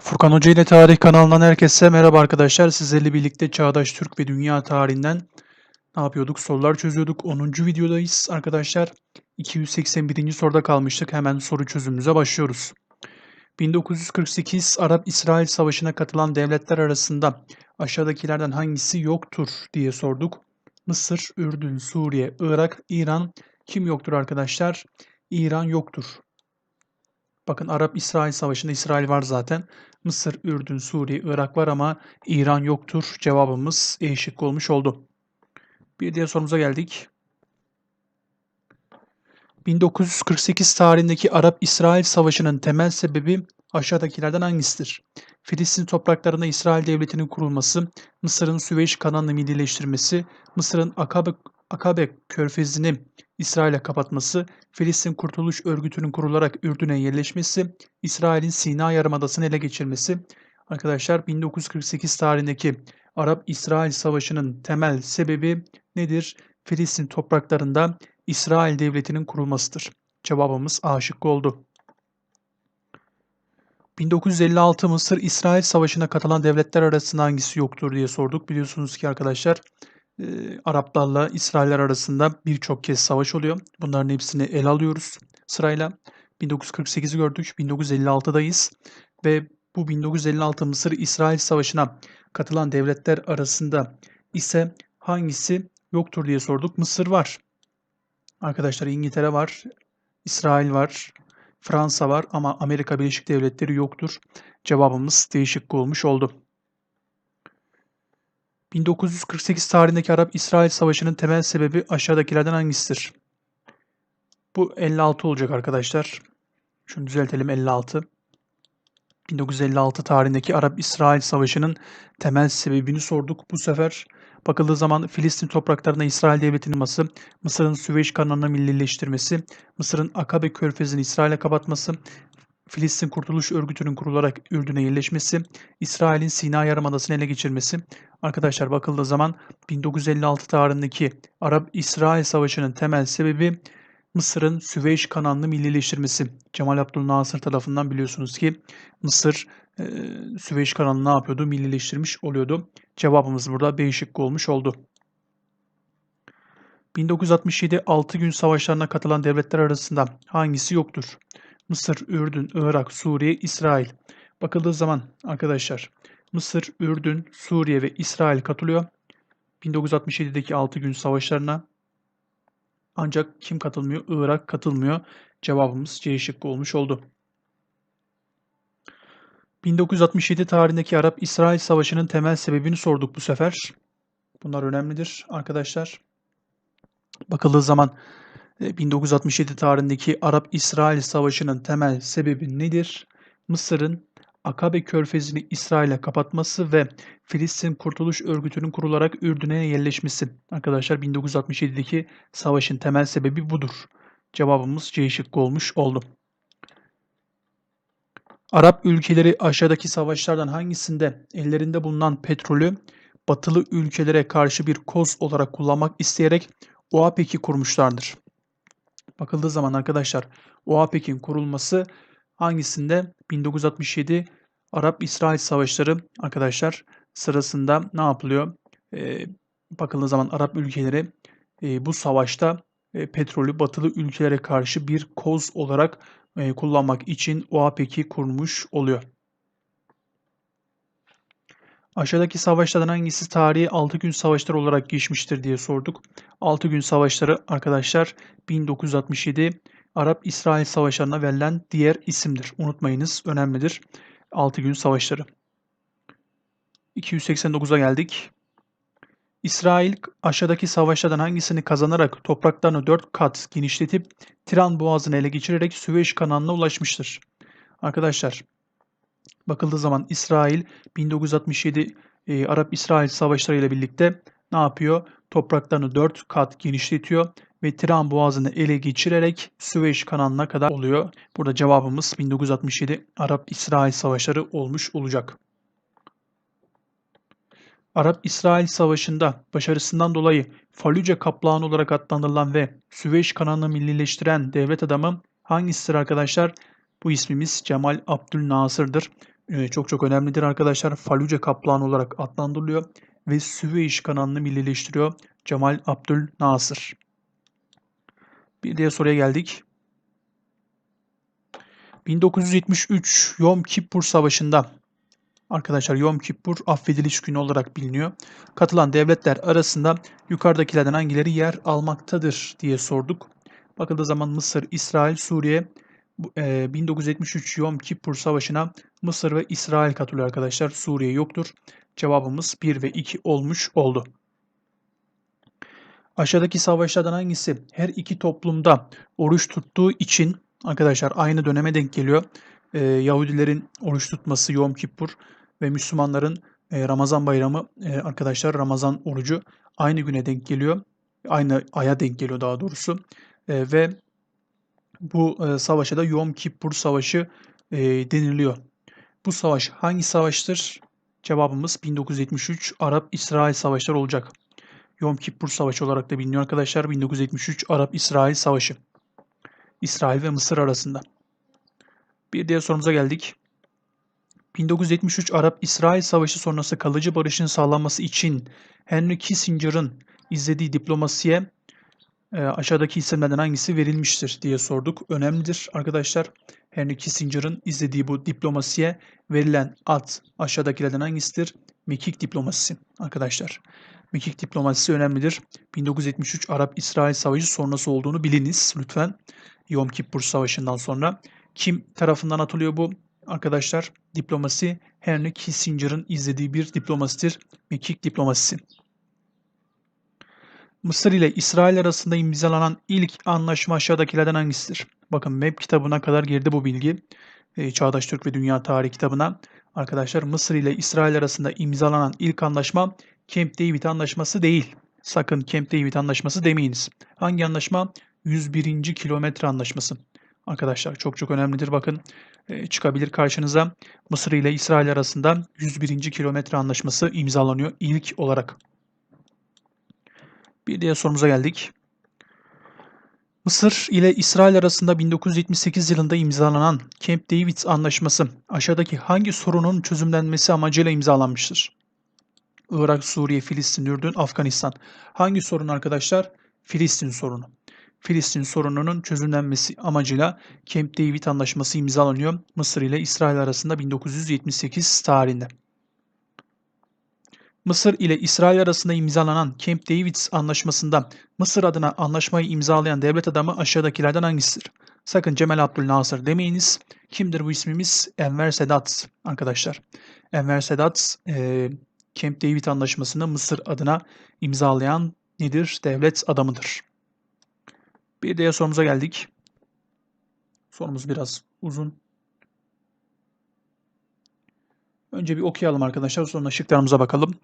Furkan Hoca ile Tarih kanalından herkese merhaba arkadaşlar. Sizlerle birlikte Çağdaş Türk ve Dünya tarihinden ne yapıyorduk? Sorular çözüyorduk. 10. videodayız arkadaşlar. 281. soruda kalmıştık. Hemen soru çözümümüze başlıyoruz. 1948 Arap-İsrail Savaşı'na katılan devletler arasında aşağıdakilerden hangisi yoktur diye sorduk. Mısır, Ürdün, Suriye, Irak, İran kim yoktur arkadaşlar? İran yoktur. Bakın Arap-İsrail Savaşı'nda İsrail var zaten. Mısır, Ürdün, Suriye, Irak var ama İran yoktur. Cevabımız E şıkkı olmuş oldu. Bir diğer sorumuza geldik. 1948 tarihindeki Arap-İsrail Savaşı'nın temel sebebi aşağıdakilerden hangisidir? Filistin topraklarında İsrail Devleti'nin kurulması, Mısır'ın Süveyş kanalını millileştirmesi, Mısır'ın Akabe, Akabe körfezini İsrail'e kapatması, Filistin Kurtuluş Örgütü'nün kurularak Ürdün'e yerleşmesi, İsrail'in Sina Yarımadası'nı ele geçirmesi. Arkadaşlar 1948 tarihindeki Arap-İsrail Savaşı'nın temel sebebi nedir? Filistin topraklarında İsrail Devleti'nin kurulmasıdır. Cevabımız A şıkkı oldu. 1956 Mısır-İsrail Savaşı'na katılan devletler arasında hangisi yoktur diye sorduk. Biliyorsunuz ki arkadaşlar e, Araplarla İsrailler arasında birçok kez savaş oluyor. Bunların hepsini ele alıyoruz sırayla. 1948'i gördük, 1956'dayız ve bu 1956 Mısır-İsrail Savaşı'na katılan devletler arasında ise hangisi yoktur diye sorduk. Mısır var. Arkadaşlar İngiltere var, İsrail var, Fransa var ama Amerika Birleşik Devletleri yoktur. Cevabımız değişik olmuş oldu. 1948 tarihindeki Arap-İsrail Savaşı'nın temel sebebi aşağıdakilerden hangisidir? Bu 56 olacak arkadaşlar. Şunu düzeltelim 56. 1956 tarihindeki Arap-İsrail Savaşı'nın temel sebebini sorduk. Bu sefer bakıldığı zaman Filistin topraklarına İsrail Devleti'nin olması, Mısır'ın Süveyş kanalını millileştirmesi, Mısır'ın Akabe körfezini İsrail'e kapatması, Filistin Kurtuluş Örgütü'nün kurularak Ürdün'e yerleşmesi, İsrail'in Sina Yarımadası'nı ele geçirmesi. Arkadaşlar bakıldığı zaman 1956 tarihindeki Arap-İsrail Savaşı'nın temel sebebi Mısır'ın Süveyş kanalını millileştirmesi. Cemal Abdülnasır tarafından biliyorsunuz ki Mısır Süveyş kanalını ne yapıyordu? Millileştirmiş oluyordu. Cevabımız burada B şıkkı olmuş oldu. 1967 6 gün savaşlarına katılan devletler arasında hangisi yoktur? Mısır, Ürdün, Irak, Suriye, İsrail. Bakıldığı zaman arkadaşlar Mısır, Ürdün, Suriye ve İsrail katılıyor. 1967'deki 6 gün savaşlarına ancak kim katılmıyor? Irak katılmıyor. Cevabımız C şıkkı olmuş oldu. 1967 tarihindeki Arap-İsrail Savaşı'nın temel sebebini sorduk bu sefer. Bunlar önemlidir arkadaşlar. Bakıldığı zaman 1967 tarihindeki Arap-İsrail Savaşı'nın temel sebebi nedir? Mısır'ın Akabe Körfezi'ni İsrail'e kapatması ve Filistin Kurtuluş Örgütü'nün kurularak Ürdün'e yerleşmesi. Arkadaşlar 1967'deki savaşın temel sebebi budur. Cevabımız C şıkkı olmuş oldu. Arap ülkeleri aşağıdaki savaşlardan hangisinde ellerinde bulunan petrolü batılı ülkelere karşı bir koz olarak kullanmak isteyerek OAPEC'i kurmuşlardır? Bakıldığı zaman arkadaşlar OAPEC'in kurulması hangisinde? 1967 Arap-İsrail Savaşları arkadaşlar sırasında ne yapılıyor? E, bakıldığı zaman Arap ülkeleri e, bu savaşta e, petrolü batılı ülkelere karşı bir koz olarak e, kullanmak için OAPEC'i kurmuş oluyor. Aşağıdaki savaşlardan hangisi tarihi 6 gün savaşları olarak geçmiştir diye sorduk. 6 gün savaşları arkadaşlar 1967 Arap-İsrail savaşlarına verilen diğer isimdir. Unutmayınız önemlidir. 6 gün savaşları. 289'a geldik. İsrail aşağıdaki savaşlardan hangisini kazanarak topraklarını 4 kat genişletip Tiran Boğazı'nı ele geçirerek Süveyş kanalına ulaşmıştır. Arkadaşlar bakıldığı zaman İsrail 1967 e, Arap-İsrail savaşları ile birlikte ne yapıyor? Topraklarını 4 kat genişletiyor ve Tiran Boğazı'nı ele geçirerek Süveyş kanalına kadar oluyor. Burada cevabımız 1967 Arap-İsrail savaşları olmuş olacak. Arap-İsrail Savaşı'nda başarısından dolayı Falluce Kaplanı olarak adlandırılan ve Süveyş kanalını millileştiren devlet adamı hangisidir arkadaşlar? Bu ismimiz Cemal Abdülnasır'dır. E, çok çok önemlidir arkadaşlar. Falluce Kaplanı olarak adlandırılıyor ve Süveyş kanalını millileştiriyor Cemal Abdül Nasır. Bir diğer soruya geldik. 1973 Yom Kippur Savaşı'nda arkadaşlar Yom Kippur affediliş günü olarak biliniyor. Katılan devletler arasında yukarıdakilerden hangileri yer almaktadır diye sorduk. Bakıldığı zaman Mısır, İsrail, Suriye 1973 Yom Kippur Savaşı'na Mısır ve İsrail katılıyor arkadaşlar. Suriye yoktur. Cevabımız 1 ve 2 olmuş oldu. Aşağıdaki savaşlardan hangisi her iki toplumda oruç tuttuğu için arkadaşlar aynı döneme denk geliyor. Ee, Yahudilerin oruç tutması Yom Kippur ve Müslümanların e, Ramazan bayramı e, arkadaşlar Ramazan orucu aynı güne denk geliyor. Aynı aya denk geliyor daha doğrusu. E, ve bu e, savaşa da Yom Kippur Savaşı e, deniliyor. Bu savaş hangi savaştır? Cevabımız 1973 Arap-İsrail Savaşları olacak. Yom Kippur Savaşı olarak da biliniyor arkadaşlar. 1973 Arap-İsrail Savaşı. İsrail ve Mısır arasında. Bir diğer sorumuza geldik. 1973 Arap-İsrail Savaşı sonrası kalıcı barışın sağlanması için Henry Kissinger'ın izlediği diplomasiye e, aşağıdaki isimlerden hangisi verilmiştir diye sorduk. Önemlidir arkadaşlar. Henry Kissinger'ın izlediği bu diplomasiye verilen ad aşağıdakilerden hangisidir? Mekik diplomasisi arkadaşlar. Mekik diplomasisi önemlidir. 1973 Arap-İsrail Savaşı sonrası olduğunu biliniz lütfen. Yom Kippur Savaşı'ndan sonra. Kim tarafından atılıyor bu? Arkadaşlar diplomasi Henry Kissinger'ın izlediği bir diplomasidir. Mekik diplomasisi. Mısır ile İsrail arasında imzalanan ilk anlaşma aşağıdakilerden hangisidir? Bakın MEP kitabına kadar girdi bu bilgi. E, Çağdaş Türk ve Dünya Tarihi kitabına. Arkadaşlar Mısır ile İsrail arasında imzalanan ilk anlaşma Camp David Anlaşması değil. Sakın Camp David Anlaşması demeyiniz. Hangi anlaşma? 101. kilometre anlaşması. Arkadaşlar çok çok önemlidir. Bakın e, çıkabilir karşınıza. Mısır ile İsrail arasında 101. kilometre anlaşması imzalanıyor ilk olarak. Bir diğer sorumuza geldik. Mısır ile İsrail arasında 1978 yılında imzalanan Camp David Anlaşması aşağıdaki hangi sorunun çözümlenmesi amacıyla imzalanmıştır? Irak, Suriye, Filistin, Ürdün, Afganistan. Hangi sorun arkadaşlar? Filistin sorunu. Filistin sorununun çözümlenmesi amacıyla Camp David Anlaşması imzalanıyor Mısır ile İsrail arasında 1978 tarihinde. Mısır ile İsrail arasında imzalanan Camp David anlaşmasında Mısır adına anlaşmayı imzalayan devlet adamı aşağıdakilerden hangisidir? Sakın Cemal Abdülnasır demeyiniz. Kimdir bu ismimiz? Enver Sedat arkadaşlar. Enver Sedat e, Camp David anlaşmasını Mısır adına imzalayan nedir? Devlet adamıdır. Bir diğer sorumuza geldik. Sorumuz biraz uzun. Önce bir okuyalım arkadaşlar sonra şıklarımıza bakalım.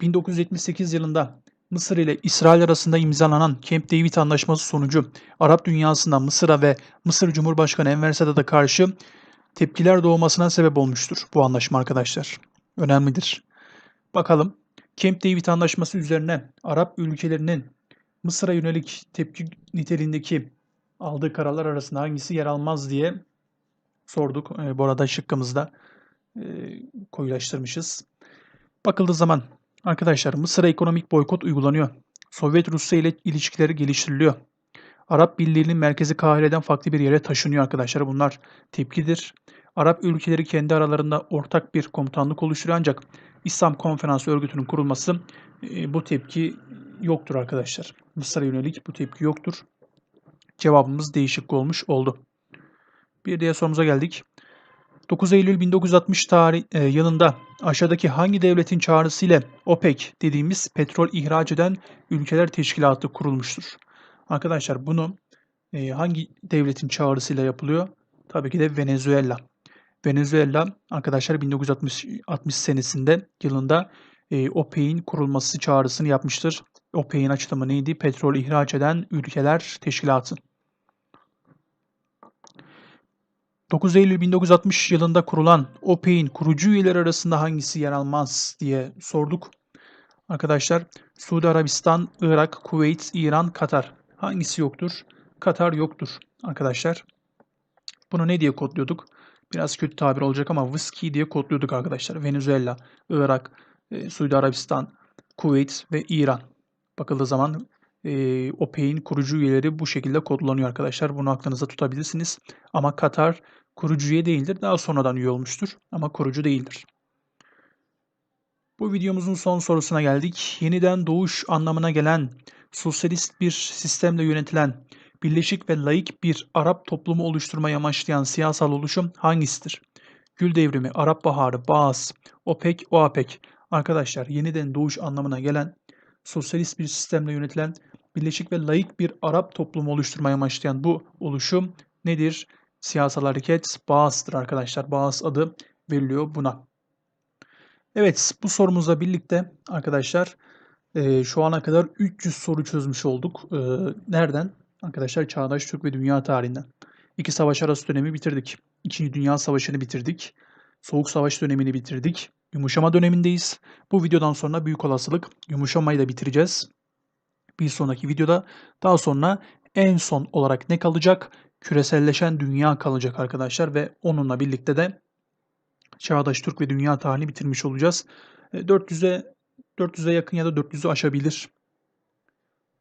1978 yılında Mısır ile İsrail arasında imzalanan Camp David Anlaşması sonucu Arap dünyasında Mısır'a ve Mısır Cumhurbaşkanı Enver Sadat'a karşı tepkiler doğmasına sebep olmuştur bu anlaşma arkadaşlar. Önemlidir. Bakalım Camp David Anlaşması üzerine Arap ülkelerinin Mısır'a yönelik tepki niteliğindeki aldığı kararlar arasında hangisi yer almaz diye sorduk. E, bu arada şıkkımızda e, koyulaştırmışız. Bakıldığı zaman arkadaşlar Mısır'a ekonomik boykot uygulanıyor. Sovyet Rusya ile ilişkileri geliştiriliyor. Arap Birliği'nin merkezi Kahire'den farklı bir yere taşınıyor arkadaşlar. Bunlar tepkidir. Arap ülkeleri kendi aralarında ortak bir komutanlık oluşturuyor ancak İslam Konferansı örgütünün kurulması e, bu tepki yoktur arkadaşlar. Mısır'a yönelik bu tepki yoktur. Cevabımız değişik olmuş oldu. Bir diğer sorumuza geldik. 9 Eylül 1960 tarih e, yılında aşağıdaki hangi devletin çağrısıyla OPEC dediğimiz petrol ihraç eden ülkeler teşkilatı kurulmuştur? Arkadaşlar bunu e, hangi devletin çağrısıyla yapılıyor? Tabii ki de Venezuela. Venezuela arkadaşlar 1960 60 senesinde yılında e, OPEC'in kurulması çağrısını yapmıştır. OPEC'in açılımı neydi? Petrol ihraç eden ülkeler teşkilatı. 9 Eylül 1960 yılında kurulan OPEC'in kurucu üyeleri arasında hangisi yer almaz diye sorduk. Arkadaşlar Suudi Arabistan, Irak, Kuveyt, İran, Katar. Hangisi yoktur? Katar yoktur arkadaşlar. Bunu ne diye kodluyorduk? Biraz kötü tabir olacak ama Whiskey diye kodluyorduk arkadaşlar. Venezuela, Irak, e, Suudi Arabistan, Kuveyt ve İran. Bakıldığı zaman e, OPEC'in kurucu üyeleri bu şekilde kodlanıyor arkadaşlar. Bunu aklınızda tutabilirsiniz. Ama Katar kurucu üye değildir. Daha sonradan üye olmuştur ama kurucu değildir. Bu videomuzun son sorusuna geldik. Yeniden doğuş anlamına gelen, sosyalist bir sistemle yönetilen, birleşik ve laik bir Arap toplumu oluşturmayı amaçlayan siyasal oluşum hangisidir? Gül devrimi, Arap Baharı, Bağız, OPEC, OAPEC. Arkadaşlar yeniden doğuş anlamına gelen, sosyalist bir sistemle yönetilen, birleşik ve laik bir Arap toplumu oluşturmaya amaçlayan bu oluşum nedir? Siyasal hareket Bağız'dır arkadaşlar. Bağız adı veriliyor buna. Evet bu sorumuzla birlikte arkadaşlar e, şu ana kadar 300 soru çözmüş olduk. E, nereden? Arkadaşlar Çağdaş Türk ve Dünya tarihinden. İki savaş arası dönemi bitirdik. İkinci Dünya Savaşı'nı bitirdik. Soğuk Savaş dönemini bitirdik. Yumuşama dönemindeyiz. Bu videodan sonra büyük olasılık yumuşamayı da bitireceğiz. Bir sonraki videoda daha sonra en son olarak ne kalacak? Küreselleşen dünya kalacak arkadaşlar ve onunla birlikte de Çağdaş Türk ve Dünya tarihini bitirmiş olacağız. 400'e 400'e yakın ya da 400'ü aşabilir.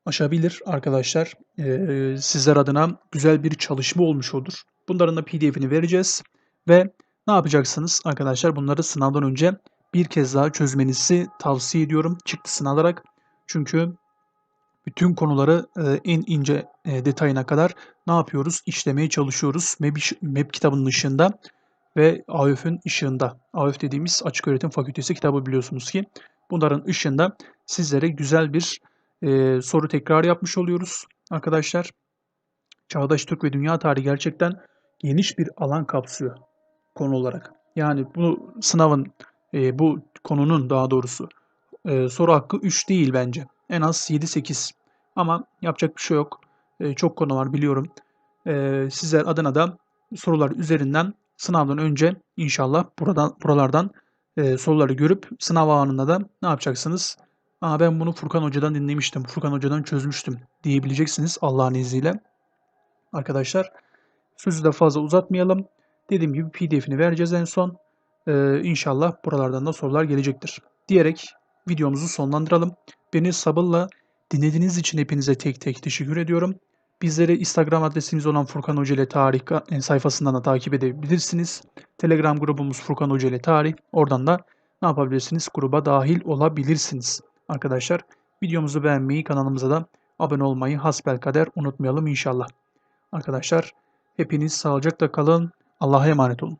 Aşabilir arkadaşlar. Ee, sizler adına güzel bir çalışma olmuş olur. Bunların da pdf'ini vereceğiz. Ve ne yapacaksınız arkadaşlar? Bunları sınavdan önce bir kez daha çözmenizi tavsiye ediyorum. Çıktısını alarak. Çünkü bütün konuları e, en ince e, detayına kadar ne yapıyoruz? İşlemeye çalışıyoruz. MEP, MEP kitabının ışığında ve AÖF'ün ışığında. AÖF dediğimiz Açık Öğretim Fakültesi kitabı biliyorsunuz ki. Bunların ışığında sizlere güzel bir e, soru tekrar yapmış oluyoruz arkadaşlar. Çağdaş Türk ve Dünya Tarihi gerçekten geniş bir alan kapsıyor konu olarak. Yani bu sınavın, e, bu konunun daha doğrusu e, soru hakkı 3 değil bence. En az 7-8. Ama yapacak bir şey yok. E, çok konu var biliyorum. E, sizler adına da sorular üzerinden sınavdan önce inşallah buradan buralardan e, soruları görüp sınav anında da ne yapacaksınız? Aa ben bunu Furkan Hoca'dan dinlemiştim. Furkan Hoca'dan çözmüştüm diyebileceksiniz Allah'ın izniyle. Arkadaşlar sözü de fazla uzatmayalım. Dediğim gibi pdf'ini vereceğiz en son. Ee, inşallah buralardan da sorular gelecektir. Diyerek videomuzu sonlandıralım. Beni sabırla dinlediğiniz için hepinize tek tek teşekkür ediyorum. Bizleri Instagram adresimiz olan Furkan Hoca ile Tarih e, sayfasından da takip edebilirsiniz. Telegram grubumuz Furkan Hoca ile Tarih. Oradan da ne yapabilirsiniz? Gruba dahil olabilirsiniz. Arkadaşlar videomuzu beğenmeyi, kanalımıza da abone olmayı hasbelkader unutmayalım inşallah. Arkadaşlar hepiniz sağlıcakla kalın. Allah'a emanet olun.